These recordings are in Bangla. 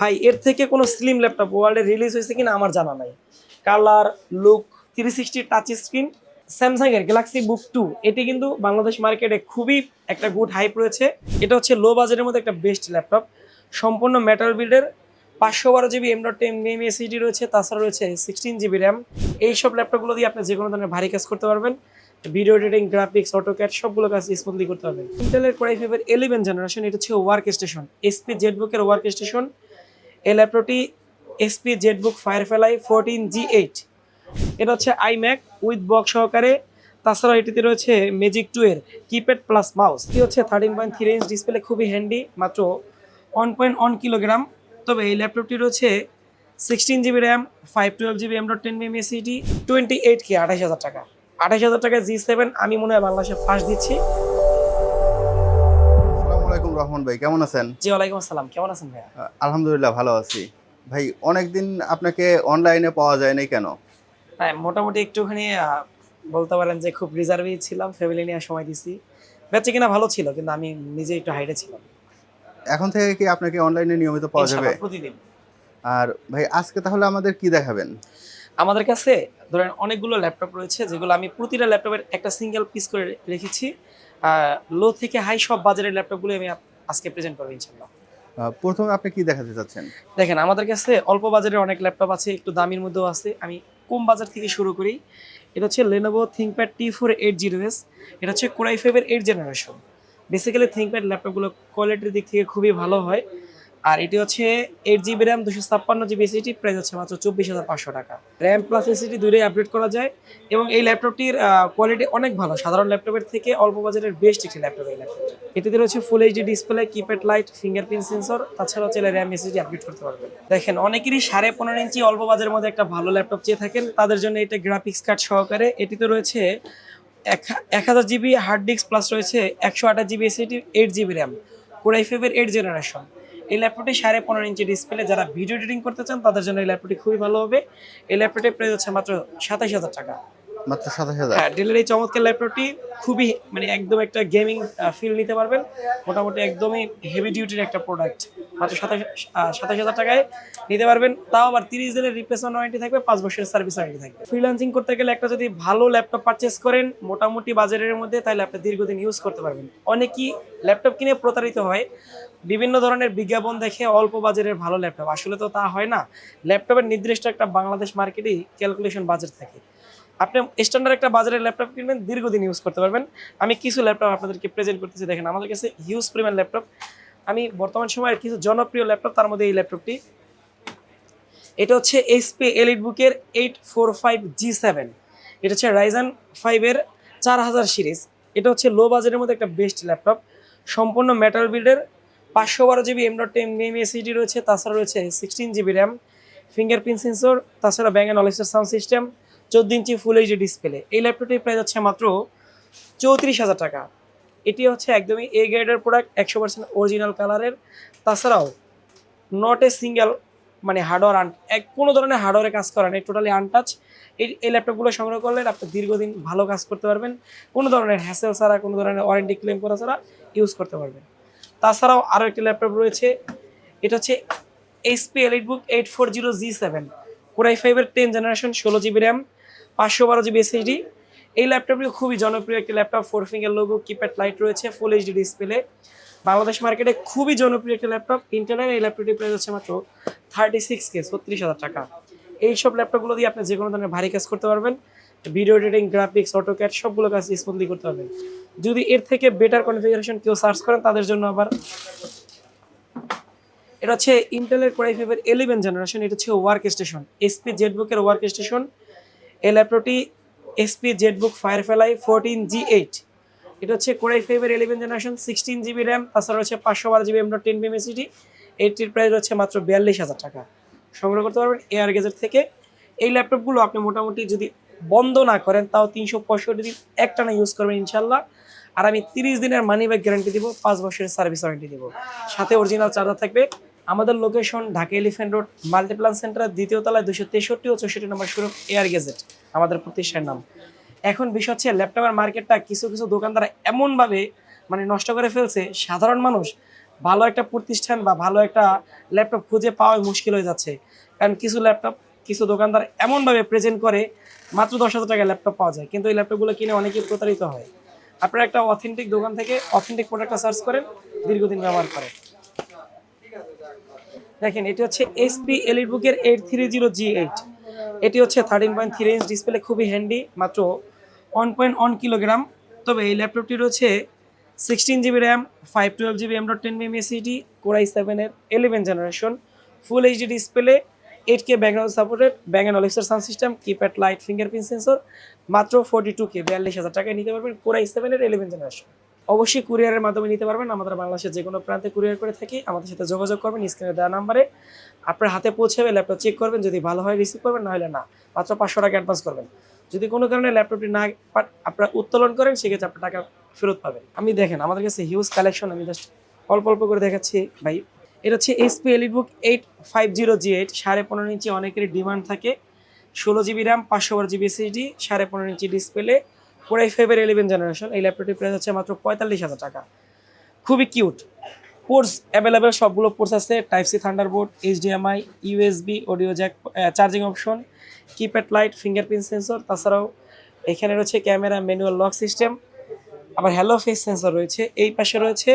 ভাই, এর থেকে কোনো স্লিম ল্যাপটপ ওয়ার্ল্ডে রিলিজ হয়েছে কিনা আমার জানা নাই। Colour look three sixty touch screen Samsung এর গ্যালাক্সি বুক টু এটি কিন্তু বাংলাদেশ মার্কেটে খুবই একটা গুড হাইপ রয়েছে। এটা হচ্ছে লো বাজেটের মধ্যে একটা বেস্ট ল্যাপটপ সম্পূর্ণ মেটাল বিল্ডের পাঁচশো বারো GB M dot ten M SSD রয়েছে, তাছাড়া রয়েছে সিক্সটিন জিবি র্যাম এইসব ল্যাপটপগুলো দিয়ে আপনি যে কোনো ধরনের ভারী কাজ করতে পারবেন। ভিডিও এডিটিং গ্রাফিক্স অটোক্যাট সবগুলো কাজ স্মুথলি করতে পারবেন। ইন্টেলের কোরাই ফাইভের ইলেভেন জেনারেশন এটা হচ্ছে ওয়ার্ক স্টেশন এসপি জেটবুকের ওয়ার্ক স্টেশন এই ল্যাপটপটি SP ZBook Firefly fourteen G eight এটা হচ্ছে আইম্যাক উইথ বক সহকারে। তাছাড়া এটিতে রয়েছে ম্যাজিক টু এর কিপ্যাড প্লাস মাউস এটি হচ্ছে thirteen point three inch display খুবই হ্যান্ডি মাত্র ওয়ান পয়েন্ট ওয়ান কিলোগ্রাম তবে এই ল্যাপটপটি রয়েছে sixteen GB RAM five twelve GB M dot ten M SSD twenty eight K আঠাশ হাজার টাকা। আঠাশ হাজার টাকা জি সেভেন আমি মনে হয় বাংলাদেশে ফার্স্ট দিচ্ছি। রহমান ভাই কেমন আছেন? জি ওয়ালাইকুম আসসালাম। কেমন আছেন আহ, আলহামদুলিল্লাহ ভালো আছি। ভাই অনেকদিন আপনাকে অনলাইনে পাওয়া যায় নাই কেন? হ্যাঁ মোটামুটি একটুখানি বলতে পারেন যে খুব রিজার্ভই ছিলাম ফ্যামিলি নিয়ে সময় দিছি। বেঁচে কিনা ভালো ছিল কিন্তু আমি নিজে একটু হাইডে ছিলাম। এখন থেকে কি আপনাকে অনলাইনে নিয়মিত পাওয়া যাবে? প্রতিদিন। আর ভাই আজকে তাহলে আমাদের কি দেখাবেন? আমাদের কাছে ধরেন অনেকগুলো ল্যাপটপ রয়েছে যেগুলো আমি প্রতিটা ল্যাপটপের একটা সিঙ্গেল পিস করে রেখেছি। লো থেকে হাই সব বাজারের ল্যাপটপগুলো আমি আজকে প্রেজেন্ট করব ইনশাল্লাহ প্রথম আপনি কি দেখাতে চাচ্ছেন? দেখেন আমাদের কাছে অল্প বাজারে অনেক ল্যাপটপ আছে একটু দামির মধ্যেও আছে। আমি কম বাজার থেকে শুরু করি। এটা হচ্ছে Lenovo ThinkPad T four eight zero S এটা হচ্ছে কোরাই এর এইট জেনারেশন বেসিক্যালি থিঙ্কপ্যাড ল্যাপটপগুলো কোয়ালিটির দিক থেকে খুবই ভালো হয়। আর এটি হচ্ছে এইট জিবি র্যাম দুশো ছাপ্পান্ন জিবি এসিটি প্রাইস হচ্ছে মাত্র চব্বিশ হাজার পাঁচশো টাকা। র্যাম প্লাস এসিটি দুটোই আপডেট করা যায় এবং এই ল্যাপটপটির কোয়ালিটি অনেক ভালো। সাধারণ ল্যাপটপের থেকে অল্প বাজারের বেস্ট একটি ল্যাপটপ এই ল্যাপটপটি এটিতে রয়েছে full HD display keypad light fingerprint sensor তাছাড়া হচ্ছে র্যাম এসিডি আপডেট করতে পারবেন দেখেন, অনেকেরই সাড়ে পনেরো ইঞ্চি অল্প বাজারের মধ্যে একটা ভালো ল্যাপটপ চেয়ে থাকেন। তাদের জন্য এটা গ্রাফিক্স কার্ড সহকারে। এটিতে রয়েছে এক এক হাজার জিবি হার্ড ডিস্ক প্লাস রয়েছে একশো আঠাশ GB SSD eight GB RAM core i ফেভের eight generation এই ল্যাপটপটি সাড়ে পনেরো ইঞ্চি ডিসপ্লে যারা ভিডিও এডিটিং করতে চান, তাদের জন্য এই ল্যাপটপটি খুবই ভালো হবে। এই ল্যাপটপটি প্রাইস হচ্ছে মাত্র সাতাশ হাজার টাকা। মাত্র সাতাশ হাজার। হ্যাঁ ডেলের এই চমৎকার ল্যাপটপটি খুবই মানে একদম একটা গেমিং ফিল নিতে পারবেন। মোটামুটি একদমই হেভি ডিউটির একটা প্রোডাক্ট মাত্র সাতাশ সাতাশ হাজার টাকায় নিতে পারবেন। তাও আবার তিরিশ দিনের রিপ্লেসমেন্ট ওয়ারেন্টি থাকবে, পাঁচ বছরের সার্ভিস ওয়ারেন্টি থাকবে। ফ্রিল্যান্সিং করতে গেলে একটা যদি ভালো ল্যাপটপ পারচেস করেন, মোটামুটি বাজারের মধ্যে, তাহলে আপনি দীর্ঘদিন ইউজ করতে পারবেন। অনেকেই ল্যাপটপ কিনে প্রতারিত হয়। বিভিন্ন ধরনের বিজ্ঞাপন দেখে অল্প বাজারের ভালো ল্যাপটপ আসলে তো তা হয় না। ল্যাপটপের নির্দিষ্ট একটা বাংলাদেশ মার্কেটেই ক্যালকুলেশন বাজার থাকে। আপনি স্ট্যান্ডার্ড একটা বাজারের ল্যাপটপ কিনবেন, দীর্ঘদিন ইউজ করতে পারবেন। আমি কিছু ল্যাপটপ আপনাদেরকে প্রেজেন্ট করতেছি, দেখেন আমাদের কাছে হিউজ পরিমাণ ল্যাপটপ আমি বর্তমান সময়ের কিছু জনপ্রিয় ল্যাপটপ তার মধ্যে এই ল্যাপটপটি এটা হচ্ছে এইচপি এলিট বুকের eight four five G seven এটা হচ্ছে রাইজান ফাইভের চার হাজার সিরিজ এটা হচ্ছে লো বাজারের মধ্যে একটা বেস্ট ল্যাপটপ সম্পূর্ণ মেটাল বিল্ডের পাঁচশো বারো GB M dot ten M SSD রয়েছে, তাছাড়া রয়েছে sixteen GB RAM fingerprint sensor তাছাড়া ব্যাঙ্গ অ্যান্ড সাউন্ড সিস্টেম চোদ্দ ইঞ্চি ফুল এইচডি ডিসপ্লে এই ল্যাপটপটির প্রাইস হচ্ছে মাত্র চৌত্রিশ হাজার টাকা। এটি হচ্ছে একদমই এ গ্রেডের প্রোডাক্ট একশো পার্সেন্ট অরিজিনাল কালারের তাছাড়াও নট এ সিঙ্গেল মানে হার্ডওয়ার আন এক কোনো ধরনের হার্ডওয়ারে কাজ করা নেই টোটালি আনটাচ এই এই ল্যাপটপগুলো সংগ্রহ করলে আপনি দীর্ঘদিন ভালো কাজ করতে পারবেন। কোনো ধরনের হ্যাসেল ছাড়া, কোনো ধরনের ওয়ারেন্টি ক্লেম করা ছাড়া ইউজ করতে পারবেন। তাছাড়াও আরও একটি ল্যাপটপ রয়েছে, এটা হচ্ছে HP Elite Book eight four zero G seven core i ফাইভের টেন জেনারেশন ষোলো জিবি র্যাম পাঁচশো বারো জিবি এসএসডি এই ল্যাপটপটি খুবই জনপ্রিয় একটি laptop four finger logo keypad light রয়েছে ফুল এইচডি ডিসপ্লে বাংলাদেশ মার্কেটে খুবই জনপ্রিয় একটি ল্যাপটপ। ইন্টারনেট এই ল্যাপটপটি প্রাইস হচ্ছে মাত্র থার্টি সিক্স কে ছত্রিশ হাজার টাকা। এইসব ল্যাপটপগুলো দিয়ে আপনি যে কোনো ধরনের ভারী কাজ করতে পারবেন। ভিডিও এডিটিং গ্রাফিক্স অটোক্যাট সবগুলো কাজ স্মুথলি করতে পারবেন। যদি এর থেকে বেটার কনফিগারেশন কেউ সার্চ করেন, তাদের জন্য আবার এটা হচ্ছে ইন্টেলের কোরাই ফাইভের ইলেভেন জেনারেশন এটা হচ্ছে ওয়ার্ক স্টেশন এসপি জেটবুকের ওয়ার্ক স্টেশন এই ল্যাপটপটি SP ZBook Firefly fourteen G eight এটা হচ্ছে কোরাই ফাইভের eleven generation sixteen GB RAM তাছাড়া হচ্ছে পাঁচশো বারো GB M dot ten BM SSD এইটির প্রাইস হচ্ছে মাত্র বিয়াল্লিশ হাজার টাকা। সংগ্রহ করতে পারবেন এয়ার গেজের থেকে। এই ল্যাপটপগুলো আপনি মোটামুটি যদি বন্ধ না করেন, তাও তিনশো পঁয়ষট্টি দিন একটানা ইউজ করবেন ইনশাল্লাহ। আর আমি তিরিশ দিনের মানি ব্যাক গ্যারান্টি দিব, পাঁচ বছরের সার্ভিস ওয়ারেন্টি দিব। সাথে অরিজিনাল চার্জার থাকবে। আমাদের location Dhaka elephant road Multiplan center দ্বিতীয় তলায় দুশো তেষট্টি ও চৌষট্টি নম্বর শোরুম এয়ার গেজেট আমাদের প্রতিষ্ঠানের নাম। এখন বিষয় হচ্ছে ল্যাপটপের মার্কেটটা কিছু কিছু দোকানদার এমনভাবে মানে নষ্ট করে ফেলছে, সাধারণ মানুষ ভালো একটা প্রতিষ্ঠান বা ভালো একটা ল্যাপটপ খুঁজে পাওয়া মুশকিল হয়ে যাচ্ছে। কারণ কিছু ল্যাপটপ কিছু দোকানদার এমনভাবে প্রেজেন্ট করে, মাত্র দশ হাজার টাকায় ল্যাপটপ পাওয়া যায়। কিন্তু এই ল্যাপটপগুলো কিনে অনেকেই প্রতারিত হয়। আপনারা একটা অথেন্টিক দোকান থেকে অথেন্টিক প্রোডাক্টটা সার্চ করেন, দীর্ঘদিন ব্যবহার করেন। দেখেন, এটি হচ্ছে এসপি এলিট বুকের eight three zero G eight এটি হচ্ছে thirteen point three inch display খুবই হ্যান্ডি মাত্র ওয়ান পয়েন্ট ওয়ান কিলোগ্রাম তবে এই ল্যাপটপটি রয়েছে sixteen GB RAM five twelve GB M dot ten M SSD core i সেভেনের eleven generation full HD display eight K background supported bang and Olufsen sound system keypad light fingerprint sensor মাত্র ফোর্টি টু কে বিয়াল্লিশ হাজার টাকায় নিতে পারবেন কোরাই সেভেনের ইলেভেন জেনারেশন অবশ্যই কুরিয়ারের মাধ্যমে নিতে পারবেন। আমাদের বাংলাদেশের যে কোনো প্রান্তে কুরিয়ার করে থাকি, আমাদের সাথে যোগাযোগ করবেন, স্ক্রিনে দেওয়া নাম্বারে। আপনার হাতে পৌঁছাবে, ল্যাপটপ চেক করবেন, যদি ভালো হয় রিসিভ করবেন না হলে না। মাত্র পাঁচশো টাকা অ্যাডভান্স করবেন। যদি কোনো কারণে ল্যাপটপটি না আপনারা উত্তোলন করেন, সেক্ষেত্রে আপনার টাকা ফেরত পাবেন। আমি দেখেন, আমাদের কাছে হিউজ কালেকশন আমি জাস্ট অল্প অল্প করে দেখাচ্ছি, ভাই। এটা হচ্ছে SP Elite Book eight five zero G eight সাড়ে পনেরো ইঞ্চি অনেকেরই ডিমান্ড থাকে। ষোলো জিবি র্যাম পাঁচশো বার জিবি এসএসডি সাড়ে পনেরো ইঞ্চি ডিসপ্লে কোরাই ফাইভের ইলেভেন জেনারেশন এই ল্যাপটপটির প্রাইস হচ্ছে মাত্র পঁয়তাল্লিশ হাজার টাকা। খুবই কিউট পোর্টস অ্যাভেলেবেল সবগুলো পোর্টস আছে type C Thunderbolt HDMI USB audio jack charging option keypad light fingerprint sensor তাছাড়াও এখানে রয়েছে ক্যামেরা ম্যানুয়াল লক সিস্টেম আবার হ্যালো ফেস সেন্সর রয়েছে, এই পাশে রয়েছে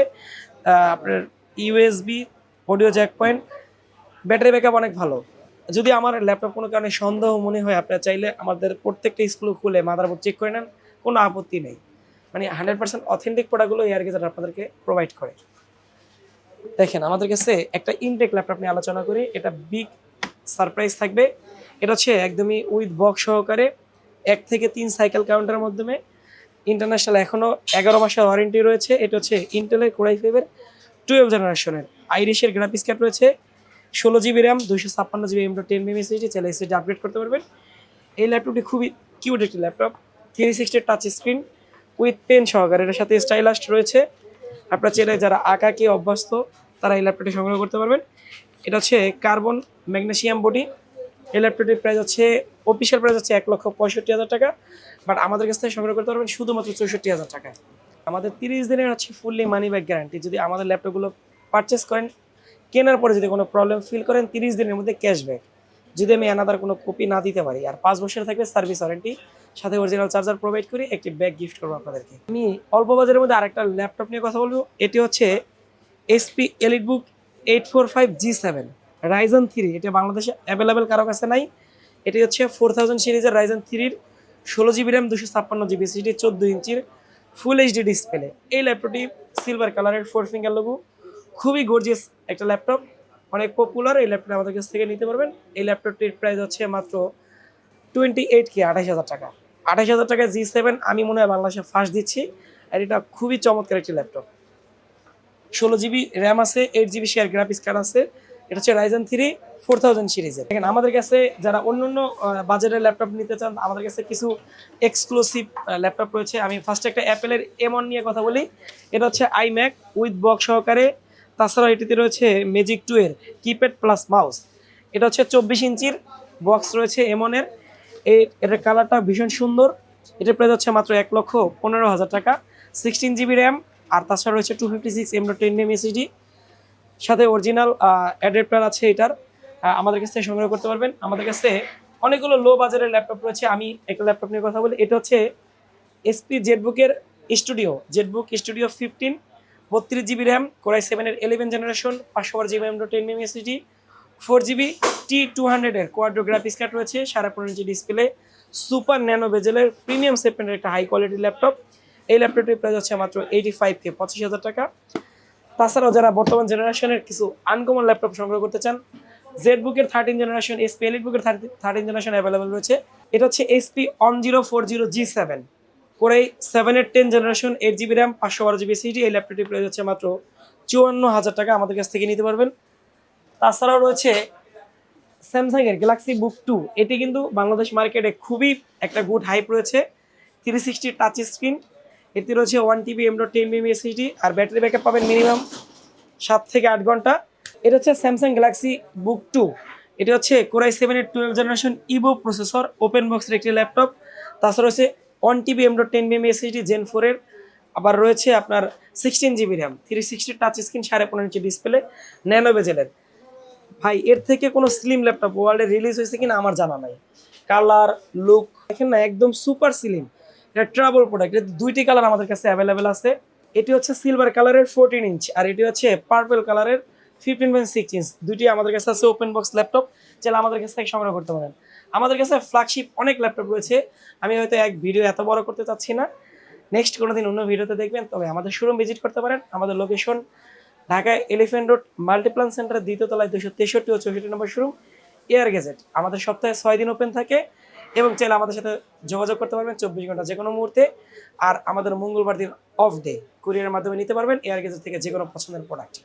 আপনার USB audio jack point battery backup অনেক ভালো। যদি আমার ল্যাপটপ কোনো কারণে সন্দেহ মনে হয়, আপনারা চাইলে আমাদের প্রত্যেকটা স্কুল খুলে মাদারবোর্ড চেক করে নেন। কোনো আপত্তি নেই। মানে হান্ড্রেড পার্সেন্ট অথেন্টিক প্রোডাক্টগুলো এয়ার গেজার আপনাদেরকে প্রোভাইড করে। দেখেন, আমাদের কাছে একটা ইনটেক ল্যাপটপ নিয়ে আলোচনা করি। এটা বিগ সারপ্রাইজ থাকবে। এটা হচ্ছে একদমই উইথ বক্স সহকারে এক থেকে তিন সাইকেল কাউন্টারের মাধ্যমে। ইন্টারন্যাশনাল এখনও এগারো মাসের ওয়ারেন্টি রয়েছে। এটা হচ্ছে ইন্টেলের কোরাই ফাইভের টুয়েলভ জেনারেশনের আইরিশের গ্রাফিক্স কার্ড রয়েছে। ষোলো জিবি র্যাম দুইশো ছাপ্পান্ন GB M ten mm SSD চাইলে এসএসডি আপগ্রেড করতে পারবেন। এই ল্যাপটপটি খুবই কিউট একটি laptop three sixty touch screen with pen সহকারে। এটার সাথে স্টাইলাস্ট রয়েছে। আপনার চাইলে যারা আঁকাকে অভ্যস্ত, তারা এই ল্যাপটপটি সংগ্রহ করতে পারবেন। এটা হচ্ছে কার্বন ম্যাগনেসিয়াম বডি এই ল্যাপটপটির প্রাইস হচ্ছে অফিসিয়াল প্রাইস হচ্ছে এক লক্ষ পঁয়ষট্টি হাজার টাকা। বাট আমাদের কাছ থেকে সংগ্রহ করতে পারবেন শুধুমাত্র চৌষট্টি হাজার টাকায় আমাদের তিরিশ দিনের হচ্ছে ফুললি মানি ব্যাক গ্যারান্টি যদি আমাদের ল্যাপটপগুলো পারচেস করেন, কেনার পরে যদি কোনো প্রবলেম ফিল করেন, তিরিশ দিনের মধ্যে ক্যাশব্যাক যদি আমি অ্যানাদার কোনো কপি না দিতে পারি, আর পাঁচ বছর থাকবে সার্ভিস ওয়ারেন্টি সাথে অরিজিনাল চার্জার প্রোভাইড করি, একটি ব্যাগ গিফট করব আপনাদেরকে। আমি অল্প বাজারের মধ্যে আরেকটা ল্যাপটপ নিয়ে কথা বলব, এটি হচ্ছে SP Elite Book eight four five G seven Ryzen three এটা বাংলাদেশে অ্যাভেলেবেল কারও কাছে নাই। এটি হচ্ছে ফোর থাউজেন্ড সিরিজের রাইজন থ্রির ষোলো জিবি র্যাম দুশো ছাপ্পান্ন জিবি সিডি চোদ্দ ইঞ্চির ফুল এইচডি ডিসপ্লে এই ল্যাপটপটি সিলভার কালারের ফোর ফিঙ্গার লোগো খুবই গর্জিয়াস একটা ল্যাপটপ অনেক পপুলার এই ল্যাপটপ আমাদের কাছ থেকে নিতে পারবেন। এই ল্যাপটপটির প্রাইস হচ্ছে মাত্র টোয়েন্টি এইট কে আঠাশ হাজার টাকা। আঠাশ হাজার টাকা জি সেভেন আমি মনে হয় বাংলাদেশে ফার্স্ট দিচ্ছি। আর এটা খুবই চমৎকার একটি ল্যাপটপ ষোলো জিবি র্যাম আছে eight GB share graphics card আছে। এটা হচ্ছে রাইজেন থ্রি ফোর থাউজেন্ড সিরিজের দেখেন, আমাদের কাছে যারা অন্য অন্য বাজারের ল্যাপটপ নিতে চান, আমাদের কাছে কিছু এক্সক্লুসিভ ল্যাপটপ রয়েছে। আমি ফার্স্টে একটা অ্যাপেলের এমন নিয়ে কথা বলি। এটা হচ্ছে আইম্যাক উইথ বক্স সহকারে তাছাড়াও এটিতে রয়েছে ম্যাজিক টু এর কিপ্যাড প্লাস মাউস এটা হচ্ছে চব্বিশ ইঞ্চির বক্স রয়েছে এমনের এটার কালারটা ভীষণ সুন্দর। এটার প্রাইস হচ্ছে মাত্র এক লক্ষ পনেরো হাজার টাকা। সিক্সটিন জিবি র্যাম আর তাছাড়া রয়েছে two fifty six M ten M SSD সাথে অরিজিনাল অ্যাডাপ্টার আছে এটার। আমাদের কাছ সংগ্রহ করতে পারবেন। আমাদের কাছে অনেকগুলো লো বাজারের ল্যাপটপ রয়েছে। আমি একটা ল্যাপটপ নিয়ে কথা বলি। এটা হচ্ছে এসপি জেটবুকের স্টুডিও জেটবুক স্টুডিও ফিফটিন বত্রিশ জিবি র্যাম, কোরাই সেভেনের ইলেভেন জেনারেশন পাঁচশো বার GB ten M four GB T two হান্ড্রেডের কোয়াড্রো গ্রাফিক্স কার্ড রয়েছে, সাড়ে পনেরো ইঞ্চি ডিসপ্লে সুপার ন্যানো বেজেলের প্রিমিয়াম সেগমেন্টের একটা হাই কোয়ালিটির ল্যাপটপ এই ল্যাপটপটির প্রাইস হচ্ছে মাত্র এইটি ফাইভ কে পঁচিশ হাজার টাকা। তাছাড়াও যারা বর্তমান জেনারেশনের কিছু আনকমন ল্যাপটপ সংগ্রহ করতে চান জেড বুকের থার্টিন জেনারেশন এসপি এলিট বুকের থার্টিন জেনারেশন অ্যাভেলেবল রয়েছে। এটা হচ্ছে SP on zero four zero G seven করে সেভেনের ten generation eight GB RAM পাঁচশো বারো জিবি সিটি এই ল্যাপটপটির প্রাইস হচ্ছে মাত্র চুয়ান্ন হাজার টাকা আমাদের কাছ থেকে নিতে পারবেন। তাছাড়াও রয়েছে স্যামসাং এর গ্যালাক্সি বুক টু এটি কিন্তু বাংলাদেশ মার্কেটে খুবই একটা গুড হাইপ রয়েছে। থ্রি সিক্সটি টাচ স্ক্রিন এতে রয়েছে one TB M dot ten BM SSD আর ব্যাটারি ব্যাকআপ পাবেন মিনিমাম সাত থেকে আট ঘণ্টা। এটা হচ্ছে স্যামসাং গ্যালাক্সি বুক টু এটা হচ্ছে কোরাই সেভেন সেভেনের twelve generation Evo processor open বক্সের একটি ল্যাপটপ তাছাড়া হচ্ছে one TB M dot ten BM SSD Gen ফোরের আবার রয়েছে আপনার sixteen GB RAM three sixty touch screen সাড়ে পনেরো ইঞ্চি ডিসপ্লে ন্যানো বেজেলের ভাই, এর থেকে কোনো স্লিম ল্যাপটপ ওয়ার্ল্ডে রিলিজ হয়েছে কিনা আমার জানা নাই। কালার লুক দেখেন না, একদম সুপার স্লিম এটা ট্রাবল প্রোডাক্ট এটা দুইটি কালার আমাদের কাছে অ্যাভেলেবেল আছে। এটি হচ্ছে সিলভার কালারের ফোরটিন ইঞ্চ আর এটি হচ্ছে পার্পল কালারের ফিফটিন পয়েন্ট সিক্স ইঞ্চ দুইটি আমাদের কাছে আছে ওপেন বক্স ল্যাপটপ যেটা আমাদের কাছ থেকে সংগ্রহ করতে পারেন। আমাদের কাছে ফ্ল্যাগশিপ অনেক ল্যাপটপ রয়েছে। আমি হয়তো এক ভিডিও এত বড় করতে চাচ্ছি না। নেক্সট কোনো দিন অন্য ভিডিওতে দেখবেন, তবে আমাদের শোরুম ভিজিট করতে পারেন। আমাদের লোকেশন ঢাকায় এলিফেন্ট রোড মাল্টিপ্লান সেন্টার দ্বিতীয় তলায় দুশো তেষট্টি ও চৌষট্টি নম্বর শোরুম এয়ার গেজেট আমাদের সপ্তাহে ছয় দিন ওপেন থাকে এবং চাইলে আমাদের সাথে যোগাযোগ করতে পারবেন চব্বিশ ঘণ্টা যে কোনো মুহূর্তে। আর আমাদের মঙ্গলবার দিন অফ ডে কুরিয়ারের মাধ্যমে নিতে পারবেন এয়ার গেজেট থেকে যে কোনো পছন্দের প্রোডাক্ট